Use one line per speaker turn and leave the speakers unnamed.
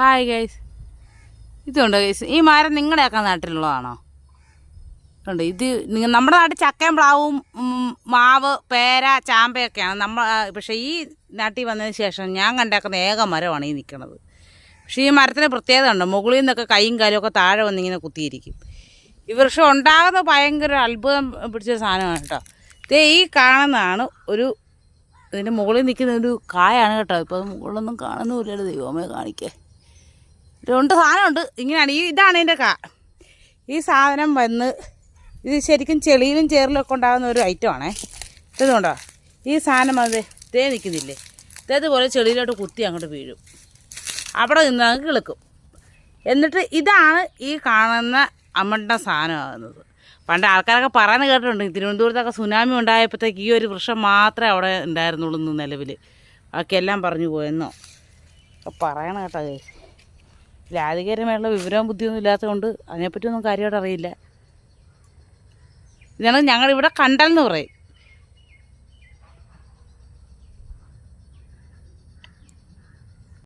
Hi guys ഇതുണ്ടോ guys ഈ മരം നിങ്ങളുടെയൊക്കെ നാട്ടിലുള്ളതാണോ? ഉണ്ട് ഇത് നമ്മുടെ നാട്ടിൽ ചക്കയും പ്ലാവും മാവ് പേര ചാമ്പയൊക്കെയാണ്. നമ്മൾ പക്ഷേ ഈ നാട്ടിൽ വന്നതിന് ശേഷം ഞാൻ കണ്ടേക്കുന്ന ഏക മരമാണ് ഈ നിൽക്കുന്നത് പക്ഷേ ഈ മരത്തിന് പ്രത്യേകത ഉണ്ട്? മുകളിൽ നിന്നൊക്കെ കൈയും കാലും ഒക്കെ താഴെ വന്നിങ്ങനെ കുത്തിയിരിക്കും. ഈ വൃക്ഷം ഉണ്ടാകുന്ന ഭയങ്കര അത്ഭുതം പിടിച്ച സാധനമാണ് കേട്ടോ. ഇതേ ഈ കാണുന്നതാണ് ഒരു ഇതിന്റെ മുകളിൽ നിൽക്കുന്ന ഒരു കായാണ് കേട്ടോ. ഇപ്പോൾ മുകളിലൊന്നും കാണുന്നുമില്ലല്ലോ ദൈവമേ കാണിക്കേ. രണ്ട് സാധനമുണ്ട്. ഇങ്ങനെയാണ്. ഈ ഇതാണ് ഇതിന്റെ കാ. ഈ സാധനം വന്ന് ഇത് ശരിക്കും ചെളിയിലും ചേറിലും ഒക്കെ ഉണ്ടാകുന്ന ഒരു ഐറ്റമാണേ ഇതുകൊണ്ടോ ഈ സാധനം അത് തേ നിൽക്കുന്നില്ലേ? ഇതേതുപോലെ ചെളിയിലോട്ട് കുത്തി അങ്ങോട്ട് വീഴും. അവിടെ നിന്ന് അങ്ങ് കിളുക്കും. എന്നിട്ട് ഇതാണ് ഈ കാണുന്ന അമ്മണ്ട സാധനമാകുന്നത്. പണ്ട് ആൾക്കാരൊക്കെ പറയുന്നത് കേട്ടിട്ടുണ്ട്. തിരുവനന്തപുരത്തൊക്കെ സുനാമി ഉണ്ടായപ്പോഴത്തേക്ക് ഈ ഒരു വൃക്ഷം മാത്രമേ അവിടെ ഉണ്ടായിരുന്നുള്ളൂ നിലവിൽ ബാക്കിയെല്ലാം പറഞ്ഞു പോയെന്നോ? ഒക്കെ പറയണം കേട്ടോ ചേച്ചി രാധികരമായുള്ള വിവരവും ബുദ്ധിയൊന്നും ഇല്ലാത്തതുകൊണ്ട് അതിനെപ്പറ്റിയൊന്നും കാര്യമായിട്ട് അറിയില്ല. ഇതാണ് ഞങ്ങളിവിടെ കണ്ടൽ എന്ന് പറയും.